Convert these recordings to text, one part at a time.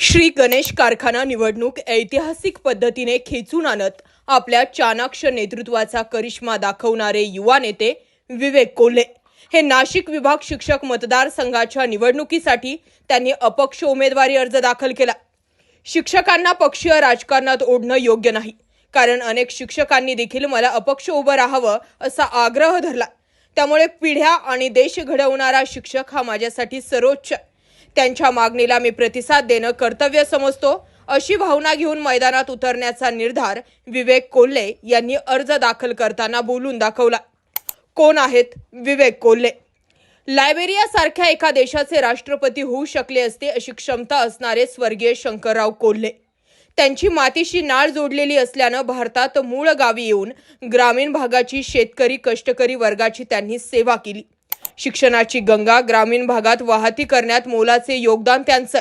श्री गणेश कारखाना निवडणूक ऐतिहासिक पद्धतीने खेचून आणत आपल्या चाणाक्ष नेतृत्वाचा करिश्मा दाखवणारे युवा नेते विवेक कोल्हे. हे नाशिक विभाग शिक्षक मतदारसंघाच्या निवडणुकीसाठी त्यांनी अपक्ष उमेदवारी अर्ज दाखल केला. शिक्षकांना पक्षीय राजकारणात ओढणं योग्य नाही. कारण अनेक शिक्षकांनी देखील मला अपक्ष उभं राहावं असा आग्रह धरला. त्यामुळे पिढ्या आणि देश घडवणारा शिक्षक हा माझ्यासाठी सर्वोच्च आहे. त्यांच्या मागणीला मी प्रतिसाद देणं कर्तव्य समजतो अशी भावना घेऊन मैदानात उतरण्याचा निर्धार विवेक कोल्हे यांनी अर्ज दाखल करताना बोलून दाखवला. कोण आहेत विवेक कोल्हे? लायबेरियासारख्या एका देशाचे राष्ट्रपती होऊ शकले असते अशी क्षमता असणारे स्वर्गीय शंकरराव कोल्हे. त्यांची मातीशी नाळ जोडलेली असल्यानं भारतात मूळ गावी येऊन ग्रामीण भागाची शेतकरी कष्टकरी वर्गाची त्यांनी सेवा केली. शिक्षणाची गंगा ग्रामीण भागात वाहती करण्यात मोलाचे योगदान त्यांचं.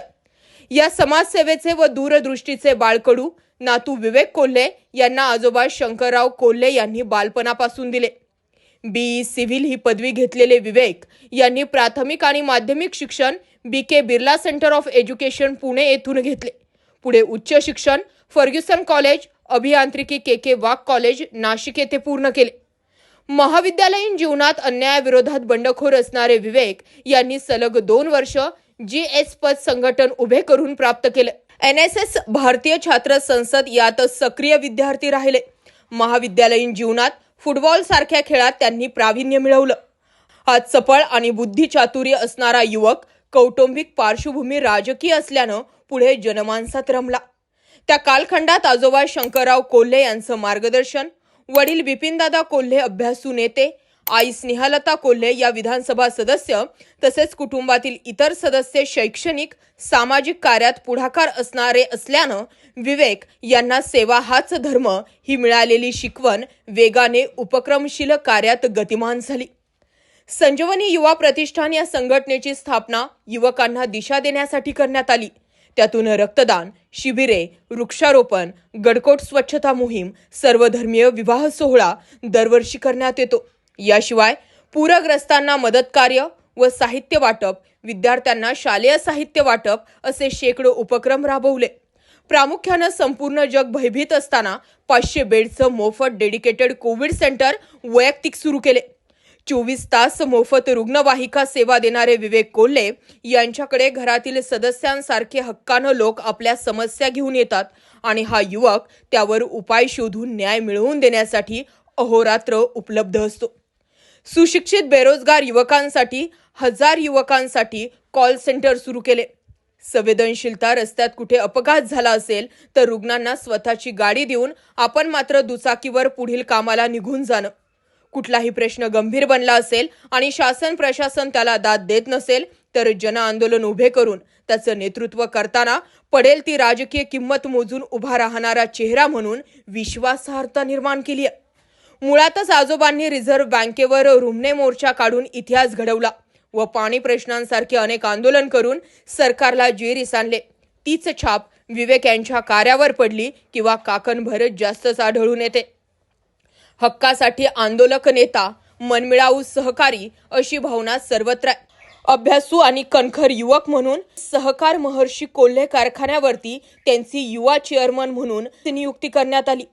या समाजसेवेचे व दूरदृष्टीचे बाळकडू नातू विवेक कोल्हे यांना आजोबा शंकरराव कोल्हे यांनी बालपणापासून दिले. बी. सिव्हिल ही पदवी घेतलेले विवेक यांनी प्राथमिक आणि माध्यमिक शिक्षण B. K. Birla centre of education Pune येथून घेतले. पुढे उच्च शिक्षण फर्ग्युसन कॉलेज अभियांत्रिकी के. के. वाघ कॉलेज नाशिक येथे पूर्ण केले. महाविद्यालयीन जीवनात अन्यायाविरोधात बंडखोर असणारे विवेक यांनी सलग दोन वर्ष जी एस पद संघटन उभे करून प्राप्त केले. एन एस एस भारतीय छात्र संसद यात सक्रिय विद्यार्थी राहिले. महाविद्यालयीन जीवनात फुटबॉल सारख्या खेळात त्यांनी प्रावीण्य मिळवलं. हा चपळ आणि बुद्धिचातुर्य असणारा युवक कौटुंबिक पार्श्वभूमी राजकीय असल्यानं पुढे जनमानसात रमला. त्या कालखंडात आजोबा शंकरराव कोल्हे यांचं मार्गदर्शन वडील बिपिनदादा कोल्हे अभ्यासू नेते आई स्नेहलता कोल्हे या विधानसभा सदस्य तसेच कुटुंबातील इतर सदस्य शैक्षणिक सामाजिक कार्यात पुढाकार असणारे असल्यानं विवेक यांना सेवा हाच धर्म ही मिळालेली शिकवण वेगाने उपक्रमशील कार्यात गतिमान झाली. संजीवनी युवा प्रतिष्ठान या संघटनेची स्थापना युवकांना दिशा देण्यासाठी करण्यात आली. त्यातून रक्तदान शिबिरे वृक्षारोपण गडकोट स्वच्छता मोहीम सर्वधर्मीय विवाह सोहळा दरवर्षी करण्यात येतो. याशिवाय पूरग्रस्तांना मदत कार्य व साहित्य वाटप विद्यार्थ्यांना शालेय साहित्य वाटप असे शेकडो उपक्रम राबवले. प्रामुख्यानं संपूर्ण जग भयभीत असताना पाचशे बेडचं मोफत डेडिकेटेड कोविड सेंटर वैयक्तिक सुरू केले. चोवीस तास मोफत रुग्णवाहिका सेवा देणारे विवेक कोल्हे यांच्याकडे घरातील सदस्यांसारखे हक्कानं लोक आपल्या समस्या घेऊन येतात आणि हा युवक त्यावर उपाय शोधून न्याय मिळवून देण्यासाठी अहोरात्र उपलब्ध असतो. सुशिक्षित बेरोजगार युवकांसाठी हजार युवकांसाठी कॉल सेंटर सुरू केले. संवेदनशीलता रस्त्यात कुठे अपघात झाला असेल तर रुग्णांना स्वतःची गाडी देऊन आपण मात्र दुचाकीवर पुढील कामाला निघून जाणं. कुठलाही प्रश्न गंभीर बनला असेल आणि शासन प्रशासन त्याला दाद देत नसेल तर जन आंदोलन उभे करून त्याचं नेतृत्व करताना पडेल ती राजकीय किंमत मोजून उभा राहणारा चेहरा म्हणून विश्वासार्हता निर्माण केली आहे. मुळातच आजोबांनी रिझर्व्ह बँकेवर रुमणे मोर्चा काढून इतिहास घडवला व पाणी प्रश्नांसारखे अनेक आंदोलन करून सरकारला जेरीस आणले. तीच छाप विवेक यांच्या कार्यावर पडली किंवा काकणभरच जास्तच आढळून येते. हक्कासाठी आंदोलक नेता मनमिळाऊ सहकारी अशी भावना सर्वत्र अभ्यासू आणि कणखर युवक म्हणून सहकार महर्षी कोल्हे कारखान्यावरती त्यांची युवा चेअरमन म्हणून नियुक्ती करण्यात आली.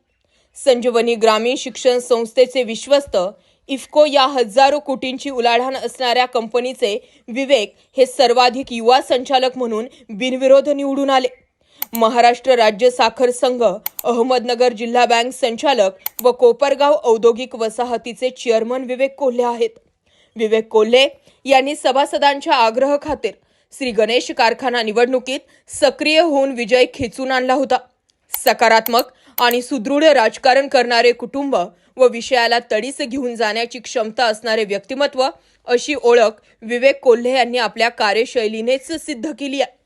संजीवनी ग्रामीण शिक्षण संस्थेचे विश्वस्त इफ्को या हजारो कोटींची उलाढाण असणाऱ्या कंपनीचे विवेक हे सर्वाधिक युवा संचालक म्हणून बिनविरोध निवडून आले. महाराष्ट्र राज्य साखर संघ अहमदनगर जिल्हा बँक संचालक व कोपरगाव औद्योगिक वसाहतीचे चेअरमन विवेक कोल्हे आहेत. विवेक कोल्हे यांनी सभासदांच्या आग्रह खातीर श्री गणेश कारखाना निवडणुकीत सक्रिय होऊन विजय खेचून आणला होता. सकारात्मक आणि सुदृढ राजकारण करणारे कुटुंब व विषयाला तडीस घेऊन जाण्याची क्षमता असणारे व्यक्तिमत्व अशी ओळख विवेक कोल्हे यांनी आपल्या कार्यशैलीनेच सिद्ध केली आहे.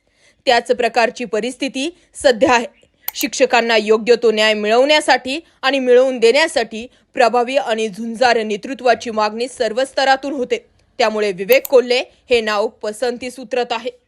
त्याच प्रकारची परिस्थिती सध्या आहे. शिक्षकांना योग्य तो न्याय मिळवण्यासाठी आणि मिळवून देण्यासाठी प्रभावी आणि झुंजार नेतृत्वाची मागणी सर्व स्तरातून होते. त्यामुळे विवेक कोल्हे हे नाव पसंतीस उतरत आहे.